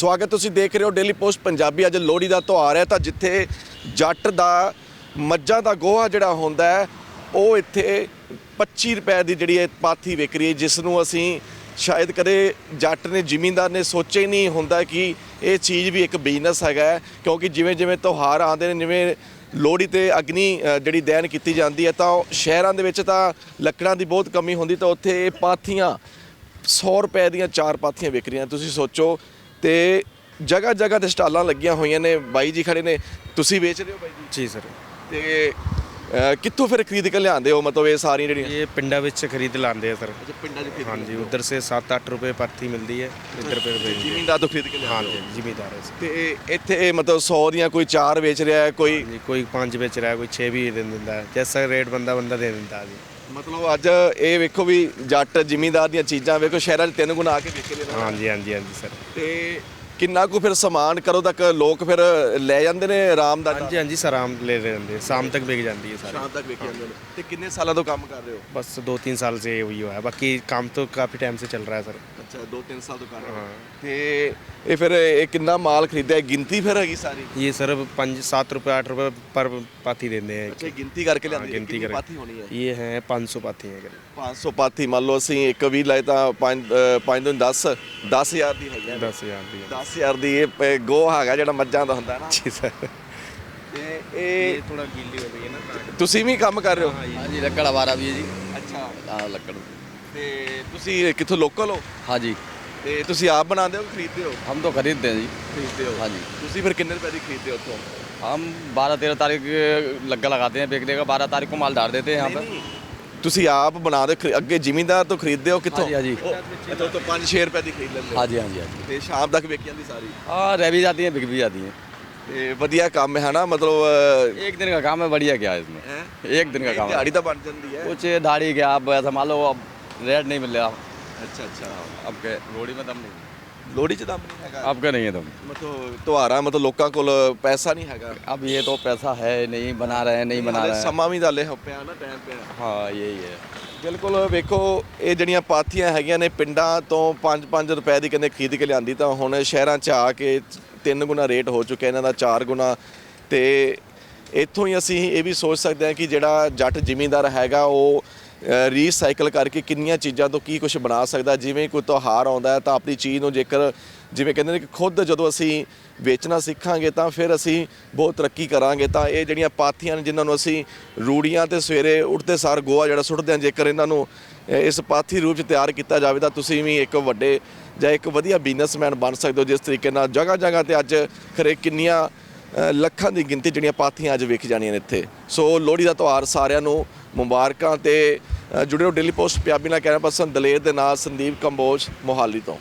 ਸਵਾਗਤ ਤੁਸੀਂ ਦੇਖ ਰਹੇ ਹੋ ਡੇਲੀ ਪੋਸਟ ਪੰਜਾਬੀ। ਅੱਜ ਲੋਹੜੀ ਦਾ ਤਿਉਹਾਰ ਹੈ ਤਾਂ ਜਿੱਥੇ ਜੱਟ ਦਾ, ਮੱਝਾਂ ਦਾ ਗੋਹਾ ਜਿਹੜਾ ਹੁੰਦਾ ਹੈ, ਉਹ ਇੱਥੇ 25 ਰੁਪਏ ਦੀ ਜਿਹੜੀ ਇਹ ਪਾਥੀ ਵਿਕ ਰਹੀ ਹੈ ਜਿਸ ਨੂੰ ਅਸੀਂ ਸ਼ਾਇਦ ਕਦੇ ਜੱਟ ਨੇ, ਜ਼ਿਮੀਂਦਾਰ ਨੇ ਸੋਚਿਆ ਹੀ ਨਹੀਂ ਹੁੰਦਾ ਕਿ ਇਹ ਚੀਜ਼ ਵੀ ਇੱਕ ਬਿਜ਼ਨਸ ਹੈਗਾ ਕਿਉਂਕਿ ਜਿਵੇਂ ਜਿਵੇਂ ਤਿਉਹਾਰ ਆਉਂਦੇ ਨੇ, ਜਿਵੇਂ ਲੋਹੜੀ ਤੇ ਅਗਨੀ ਜਿਹੜੀ ਦੈਨ ਕੀਤੀ ਜਾਂਦੀ ਹੈ, ਤਾਂ ਉਹ ਸ਼ਹਿਰਾਂ ਦੇ ਵਿੱਚ ਤਾਂ ਲੱਕੜਾਂ ਦੀ ਬਹੁਤ ਕਮੀ ਹੁੰਦੀ, ਤਾਂ ਉੱਥੇ ਇਹ ਪਾਥੀਆਂ 100 ਰੁਪਏ ਦੀਆਂ ਚਾਰ ਪਾਥੀਆਂ ਵਿਕ ਰਹੀਆਂ। ਤੁਸੀਂ ਸੋਚੋ ਤੇ ਜਗ੍ਹਾ ਜਗ੍ਹਾ ਤੇ ਸਟਾਲਾਂ ਲੱਗੀਆਂ ਹੋਈਆਂ ਨੇ ਬਾਈ ਜੀ ਖੜੇ ਨੇ ਤੁਸੀਂ ਵੇਚ ਰਹੇ ਹੋ ਬਾਈ ਜੀ ਜੀ ਸਰ ਤੇ ਅ, ਕਿੱਥੋਂ ਫਿਰ ਖਰੀਦ ਕੇ ਲਿਆਉਂਦੇ ਹੋ ਮਤਲਬ ਇਹ ਸਾਰੀਆਂ ਜਿਹੜੀਆਂ ये पिंडा ਵਿੱਚ ਖਰੀਦ ਲਾਉਂਦੇ ਆ ਸਰ ਅੱਛਾ ਪਿੰਡਾਂ 'ਚ हाँ जी उधर से सात आठ रुपए पाथी मिलती है इधर पे भेजते ਜ਼ਿਮੀਂਦਾਰ ਤੋਂ ਖਰੀਦ ਕੇ हैं। हाँ ਲਿਆਉਂਦੇ ਹੋ जी जिमीदार है सर। ਤੇ ਇੱਥੇ ਇਹ ਮਤਲਬ 100 ਦੀਆਂ ਕੋਈ ਚਾਰ ਵੇਚ ਰਿਹਾ ਹੈ ਕੋਈ जी कोई पाँच बेच रहा है कोई छः भी दे देता है जैसा रेट बंदा बंदा दे देता है जी ਮਤਲਬ ਅੱਜ ਇਹ ਵੇਖੋ ਵੀ ਜੱਟ ਜ਼ਿਮੀਂਦਾਰ ਦੀਆਂ ਚੀਜ਼ਾਂ ਵੇਖੋ ਸ਼ਹਿਰਾਂ 'ਚ ਤਿੰਨ ਗੁਣਾ ਆ ਕੇ ਵੇਖੇ ਨੇ ਹਾਂਜੀ ਹਾਂਜੀ ਹਾਂਜੀ ਸਰ। ਤੇ ਕਿੰਨਾ ਕੁ ਫਿਰ ਸਮਾਨ ਕਰੋ ਤੱਕ ਲੋਕ ਫਿਰ ਲੈ ਜਾਂਦੇ ਨੇ ਆਰਾਮ ਦਾ? ਹਾਂਜੀ ਹਾਂਜੀ ਸਰਾਮ ਲੈ ਰਹੇ ਜਾਂਦੇ ਸ਼ਾਮ ਤੱਕ ਵਿਕ ਜਾਂਦੀ ਹੈ ਸਾਰੀ। ਸ਼ਾਮ ਤੱਕ ਵੇਖੀ ਜਾਂਦੇ ਨੇ। ਤੇ ਕਿੰਨੇ ਸਾਲਾਂ ਤੋਂ ਕੰਮ ਕਰ ਰਹੇ ਹੋ? बस दो तीन साल से वही हुआ है बाकी काम तो काफ़ी टाइम से चल रहा है ਅੱਛਾ 2-3 ਸਾਲ ਤੋਂ ਕਰ ਰਹੇ ਹੋ। ਤੇ ਇਹ ਫਿਰ ਇਹ ਕਿੰਨਾ ਮਾਲ ਖਰੀਦਿਆ? ਹੈ? ਗਿਣਤੀ ਫਿਰ ਹੈਗੀ ਸਾਰੀ? ये सर पाँच सात रुपये आठ रुपये पर पाथी देते हैं ਅੱਛਾ ਗਿਣਤੀ ਕਰਕੇ ਲਿਆਂਦੀ ਗਿਣਤੀ ਕਿੰਨੀ ਪਾਥੀ ਹੋਣੀ ਹੈ? करके ये हैं पाँच सौ पाथी 500 ਪਾਥੀ। ਮੰਨ ਲਓ ਅਸੀਂ ਇੱਕ ਵੀ ਲਾਏ ਤਾਂ 5 5 ਤੋਂ 10 10000 ਦੀ ਹੈਗੀ ਹੈ। दस ਦੀ ਯਾਰ ਦੀ ਇਹ ਗੋਹਾ ਹੈਗਾ ਜਿਹੜਾ ਮੱਝਾਂ ਦਾ ਹੁੰਦਾ ਨਾ। ਜੀ ਸਰ। ਤੇ ਇਹ ਥੋੜਾ ਗੀਲੀ ਹੋ ਗਈ ਹੈ ਨਾ ਤੁਸੀਂ ਵੀ ਕੰਮ ਕਰ ਰਹੇ ਹੋ? ਹਾਂਜੀ। ਲੱਕੜ ਆਵਾਰਾ ਵੀ ਹੈ ਜੀ। ਅੱਛਾ। ਹਾਂ ਲੱਕੜ। ਤੇ ਤੁਸੀਂ ਕਿੱਥੋਂ ਲੋਕਲ ਹੋ? ਹਾਂਜੀ। ਤੇ ਤੁਸੀਂ ਆਪ ਬਣਾਉਂਦੇ ਹੋ ਖਰੀਦਦੇ ਹੋ? ਹਮ ਤਾਂ ਖਰੀਦਦੇ ਹਾਂ ਜੀ। ਖਰੀਦਦੇ ਹੋ। ਹਾਂਜੀ। ਤੁਸੀਂ ਫਿਰ ਕਿੰਨੇ ਰੁਪਏ ਦੀ ਖਰੀਦਦੇ ਹੋ ਉੱਥੋਂ? हम 12 13 तारीख लग्गा लगाते हैं बेचने का 12 तारीख को माल डाल देते हैं यहाँ पर ਤੁਸੀਂ ਆਪ ਬਣਾਦੇ ਅੱਗੇ ਜ਼ਿਮੀਂਦਾਰ ਤੋਂ ਖਰੀਦਦੇ ਹੋ ਕਿੱਥੋਂ हाँ जी हाँ जी ਉਹ- ਅੱਛਾ ਤੋਂ 5-6 ਰੁਪਏ ਦੀ ਖਰੀਦ ਲੈਂਦੇ ਹੋ हाँ जी हाँ जी हाँ जी ਤੇ ਸ਼ਾਮ ਤੱਕ ਵੇਚ ਜਾਂਦੀ ਸਾਰੀ हाँ रह भी जाती हैं बिक भी जाती हैं ਤੇ ਵਧੀਆ ਕੰਮ ਹੈ ਨਾ ਮਤਲਬ ਅਹ, एक दिन का काम है बढ़िया क्या है इसमें ਹੈਂ? एक दिन का काम है ਦਿਹਾੜੀ ਤਾਂ ਬਣ ਜਾਂਦੀ ਹੈ कुछ दाढ़ी के आप ऐसा मान लो अब रेट नहीं मिल रहा ਅੱਛਾ ਅੱਛਾ अब के रोड़ी में दम नहीं ਲੋੜੀ ਚ ਦਮ ਨਹੀਂ ਹੈਗਾ अब के नहीं है दम ਮਤਲਬ ਤੁਹਾਰਾ ਮਤਲਬ ਲੋਕਾਂ ਕੋਲ ਪੈਸਾ ਨਹੀਂ ਹੈਗਾ अब ये तो पैसा है नहीं बना रहे हैं नहीं बना ਹਾਲੇ रहे हैं ਸਮਾਂ ਵੀ ਤਾਂ ਹਲੇ ਪਿਆ ਨਾ ਟਾਈਮ ਪਿਆ हाँ यही है ਬਿਲਕੁਲ ਵੇਖੋ ਇਹ ਜਿਹੜੀਆਂ ਪਾਥੀਆਂ ਹੈਗੀਆਂ ਨੇ ਪਿੰਡਾਂ ਤੋਂ 5-5 ਰੁਪਏ ਦੀ ਕਹਿੰਦੇ ਖਰੀਦ ਕੇ ਲਿਆਂਦੀ ਤਾਂ ਹੁਣ ਸ਼ਹਿਰਾਂ 'ਚ ਆ ਕੇ ਤਿੰਨ ਗੁਣਾ ਰੇਟ ਹੋ ਚੁੱਕਿਆ ਇਹਨਾਂ ਦਾ ਚਾਰ ਗੁਣਾ ਤੇ ਇੱਥੋਂ ਹੀ ਅਸੀਂ ਇਹ ਵੀ ਸੋਚ ਸਕਦੇ ਹਾਂ ਕਿ ਜਿਹੜਾ ਜੱਟ ਜ਼ਿਮੀਂਦਾਰ ਹੈਗਾ ਉਹ ਰੀਸਾਈਕਲ ਕਰਕੇ ਕਿੰਨੀਆਂ ਚੀਜ਼ਾਂ ਤੋਂ ਕੀ ਕੁਝ ਬਣਾ ਸਕਦਾ, ਜਿਵੇਂ ਕੋਈ ਤਿਉਹਾਰ ਆਉਂਦਾ ਹੈ ਤਾਂ ਆਪਣੀ ਚੀਜ਼ ਨੂੰ ਜੇਕਰ, ਜਿਵੇਂ ਕਹਿੰਦੇ ਨੇ ਕਿ ਖੁਦ ਜਦੋਂ ਅਸੀਂ ਵੇਚਣਾ ਸਿੱਖਾਂਗੇ ਤਾਂ ਫਿਰ ਅਸੀਂ ਬਹੁਤ ਤਰੱਕੀ ਕਰਾਂਗੇ। ਤਾਂ ਇਹ ਜਿਹੜੀਆਂ ਪਾਥੀਆਂ ਨੇ ਜਿਨ੍ਹਾਂ ਨੂੰ ਅਸੀਂ ਰੂੜੀਆਂ ਤੇ ਸਵੇਰੇ ਉੱਠਦੇ ਸਾਰ ਗੋਆ ਜਿਹੜਾ ਸੁੱਟਦੇ ਹਾਂ, ਜੇਕਰ ਇਹਨਾਂ ਨੂੰ ਇਸ ਪਾਥੀ ਰੂਪ ਚ ਤਿਆਰ ਕੀਤਾ ਜਾਵੇ ਤਾਂ ਤੁਸੀਂ ਵੀ ਇੱਕ ਵੱਡੇ ਜਾਂ ਇੱਕ ਵਧੀਆ ਬਿਜ਼ਨਸਮੈਨ ਬਣ ਸਕਦੇ ਹੋ ਜਿਸ ਤਰੀਕੇ ਨਾਲ ਜਗ੍ਹਾ ਜਗ੍ਹਾ ਤੇ ਅੱਜ ਖਰੇ ਕਿੰਨੀਆਂ ਲੱਖਾਂ ਦੀ ਗਿਣਤੀ ਜਿਹੜੀਆਂ ਪਾਥੀਆਂ ਅੱਜ ਵੇਖ ਜਾਣੀਆਂ ਨੇ ਇੱਥੇ। ਸੋ ਲੋਹੜੀ ਦਾ ਤਿਉਹਾਰ ਸਾਰਿਆਂ ਨੂੰ ਮੁਬਾਰਕਾਂ ਤੇ ਜੁੜੇ ਰਹੋ ਡੇਲੀ ਪੋਸਟ ਪੰਜਾਬੀ ਨਾਲ, ਕੈਮਰਾ ਪਰਸਨ ਦਲੇਰ ਦੇ ਨਾਲ ਸੰਦੀਪ ਕੰਬੋਜ ਮੋਹਾਲੀ ਤੋਂ।